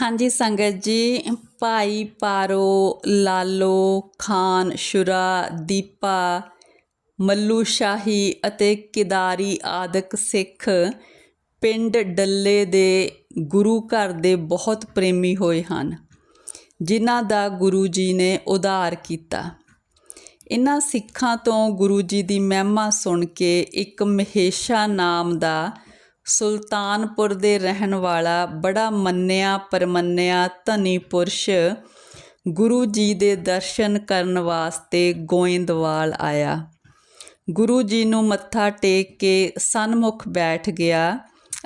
ਹਾਂਜੀ ਸੰਗਤ ਜੀ, ਭਾਈ ਪਾਰੋ, ਲਾਲੋ, ਖਾਨ, ਸ਼ੁਰਾ, ਦੀਪਾ, ਮੱਲੂ ਸ਼ਾਹੀ ਅਤੇ ਕਿਦਾਰੀ ਆਦਿਕ ਸਿੱਖ ਪਿੰਡ ਡੱਲੇ ਦੇ ਗੁਰੂ ਘਰ ਦੇ ਬਹੁਤ ਪ੍ਰੇਮੀ ਹੋਏ ਹਨ, ਜਿਨ੍ਹਾਂ ਦਾ ਗੁਰੂ ਜੀ ਨੇ ਉਧਾਰ ਕੀਤਾ। ਇਹਨਾਂ ਸਿੱਖਾਂ ਤੋਂ ਗੁਰੂ ਜੀ ਦੀ ਮਹਿਮਾ ਸੁਣ ਕੇ ਇੱਕ ਮਹੇਸ਼ਾ ਨਾਮ ਦਾ ਸੁਲਤਾਨਪੁਰ ਦੇ ਰਹਿਣ ਵਾਲਾ ਬੜਾ ਮੰਨਿਆ ਪਰਮੰਨਿਆ ਧਨੀ ਪੁਰਸ਼ ਗੁਰੂ ਜੀ ਦੇ ਦਰਸ਼ਨ ਕਰਨ ਵਾਸਤੇ ਗੋਇੰਦਵਾਲ ਆਇਆ। ਗੁਰੂ ਜੀ ਨੂੰ ਮੱਥਾ ਟੇਕ ਕੇ ਸਨਮੁਖ ਬੈਠ ਗਿਆ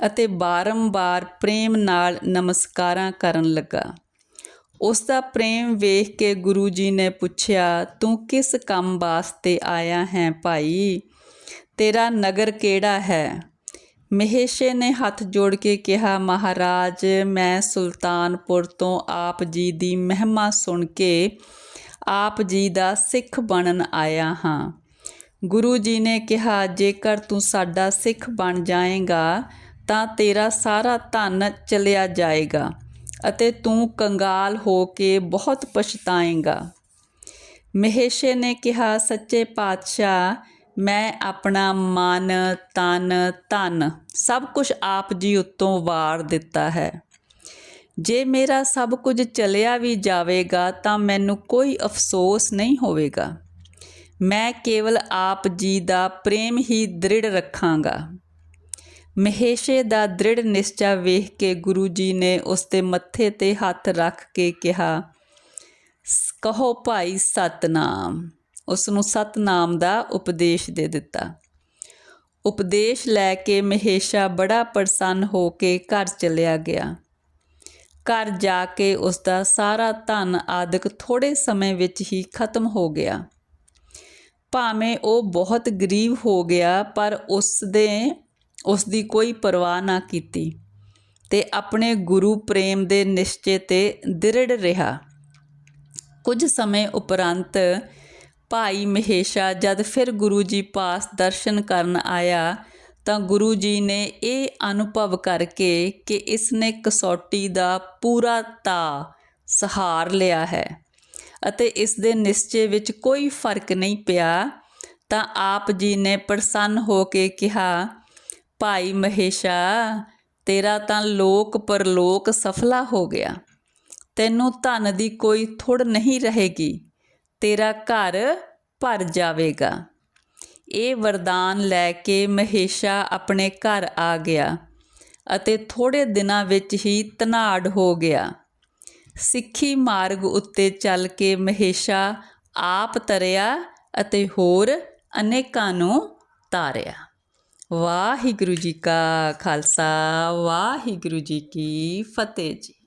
ਅਤੇ ਬਾਰੰਬਾਰ ਪ੍ਰੇਮ ਨਾਲ ਨਮਸਕਾਰਾਂ ਕਰਨ ਲੱਗਾ। ਉਸ ਦਾ ਪ੍ਰੇਮ ਵੇਖ ਕੇ ਗੁਰੂ ਜੀ ਨੇ ਪੁੱਛਿਆ, ਤੂੰ ਕਿਸ ਕੰਮ ਵਾਸਤੇ ਆਇਆ ਹੈ ਭਾਈ? ਤੇਰਾ ਨਗਰ ਕਿਹੜਾ ਹੈ? ਮਹੇਸ਼ੇ ਨੇ ਹੱਥ ਜੋੜ ਕੇ ਕਿਹਾ, ਮਹਾਰਾਜ, ਮੈਂ ਸੁਲਤਾਨਪੁਰ ਤੋਂ ਆਪ ਜੀ ਦੀ ਮਹਿਮਾ ਸੁਣ ਕੇ ਆਪ ਜੀ ਦਾ ਸਿੱਖ ਬਣਨ ਆਇਆ ਹਾਂ। ਗੁਰੂ ਜੀ ਨੇ ਕਿਹਾ, ਜੇਕਰ ਤੂੰ ਸਾਡਾ ਸਿੱਖ ਬਣ ਜਾਏਗਾ, ਤਾਂ ਤੇਰਾ ਸਾਰਾ ਧਨ ਚਲਿਆ ਜਾਏਗਾ ਅਤੇ ਤੂੰ ਕੰਗਾਲ ਹੋ ਕੇ ਬਹੁਤ ਪਛਤਾਏਗਾ। ਮਹੇਸ਼ੇ ਨੇ ਕਿਹਾ, ਸੱਚੇ ਪਾਤਸ਼ਾਹ ਮੈਂ ਆਪਣਾ ਮਨ, ਤਨ, ਧਨ ਸਭ ਕੁਝ ਆਪ ਜੀ ਉੱਤੋਂ ਵਾਰ ਦਿੱਤਾ ਹੈ। ਜੇ ਮੇਰਾ ਸਭ ਕੁਝ ਚਲਿਆ ਵੀ ਜਾਵੇਗਾ ਤਾਂ ਮੈਨੂੰ ਕੋਈ ਅਫਸੋਸ ਨਹੀਂ ਹੋਵੇਗਾ। ਮੈਂ ਕੇਵਲ ਆਪ ਜੀ ਦਾ ਪ੍ਰੇਮ ਹੀ ਦ੍ਰਿੜ ਰੱਖਾਂਗਾ। ਮਹੇਸ਼ੇ ਦਾ ਦ੍ਰਿੜ ਨਿਸ਼ਚਾ ਵੇਖ ਕੇ ਗੁਰੂ ਜੀ ਨੇ ਉਸ ਦੇ ਮੱਥੇ ਤੇ ਹੱਥ ਰੱਖ ਕੇ ਕਿਹਾ ਕਹੋ ਭਾਈ ਸਤਨਾਮ। ਉਸ ਨੂੰ ਸਤਨਾਮ ਦਾ ਉਪਦੇਸ਼ ਦੇ ਦਿੱਤਾ। ਉਪਦੇਸ਼ ਲੈ ਕੇ ਮਹੇਸ਼ਾ ਬੜਾ ਪ੍ਰਸੰਨ ਹੋ ਕੇ ਘਰ ਚਲਿਆ ਗਿਆ। ਘਰ ਜਾ ਕੇ ਉਸ ਦਾ ਸਾਰਾ ਧਨ ਆਦਿਕ ਥੋੜੇ ਸਮੇਂ ਵਿੱਚ ਹੀ ਖਤਮ ਹੋ ਗਿਆ। ਭਾਵੇਂ ਉਹ ਬਹੁਤ ਗਰੀਬ ਹੋ ਗਿਆ, ਪਰ ਉਸ ਦੇ ਉਸ ਦੀ ਕੋਈ ਪਰਵਾਹ ਨਾ ਕੀਤੀ ਤੇ ਆਪਣੇ ਗੁਰੂ ਪ੍ਰੇਮ ਦੇ ਨਿਸ਼ਚੇ ਤੇ ਦ੍ਰਿੜ ਰਿਹਾ। ਕੁਝ ਸਮੇਂ ਉਪਰੰਤ ਭਾਈ ਮਹੇਸ਼ਾ ਜਦ ਫਿਰ ਗੁਰੂ ਜੀ ਪਾਸ ਦਰਸ਼ਨ ਕਰਨ ਆਇਆ ਤਾਂ ਗੁਰੂ ਜੀ ਨੇ ਇਹ ਅਨੁਭਵ ਕਰਕੇ ਕਿ ਇਸ ਨੇ ਕਸੌਟੀ ਦਾ ਪੂਰਾ ਤਾ ਸਹਾਰ ਲਿਆ ਹੈ ਅਤੇ ਇਸ ਦੇ ਨਿਸ਼ਚੇ ਵਿੱਚ ਕੋਈ ਫ਼ਰਕ ਨਹੀਂ ਪਿਆ ਤਾਂ ਆਪ ਜੀ ਨੇ ਪ੍ਰਸੰਨ ਹੋ ਕੇ ਕਿਹਾ, ਭਾਈ ਮਹੇਸ਼ਾ, ਤੇਰਾ ਤਾਂ ਲੋਕ ਪਰਲੋਕ ਸਫਲਾ ਹੋ ਗਿਆ। ਤੈਨੂੰ ਧਨ ਦੀ ਕੋਈ ਥੁੜ ਨਹੀਂ ਰਹੇਗੀ। ਤੇਰਾ ਘਰ ਭਰ ਜਾਵੇਗਾ। ਇਹ ਵਰਦਾਨ ਲੈ ਕੇ ਮਹੇਸ਼ਾ ਆਪਣੇ ਘਰ ਆ ਗਿਆ ਅਤੇ ਥੋੜੇ ਦਿਨਾਂ ਵਿੱਚ ਹੀ ਤਨਾੜ ਹੋ ਗਿਆ। ਸਿੱਖੀ ਮਾਰਗ ਉੱਤੇ ਚੱਲ ਕੇ ਮਹੇਸ਼ਾ ਆਪ ਤਰਿਆ ਅਤੇ ਹੋਰ ਅਨੇਕਾਂ ਨੂੰ ਤਾਰਿਆ। ਵਾਹਿਗੁਰੂ ਜੀ ਕਾ ਖਾਲਸਾ, ਵਾਹਿਗੁਰੂ ਜੀ ਕੀ ਫਤਿਹ ਜੀ।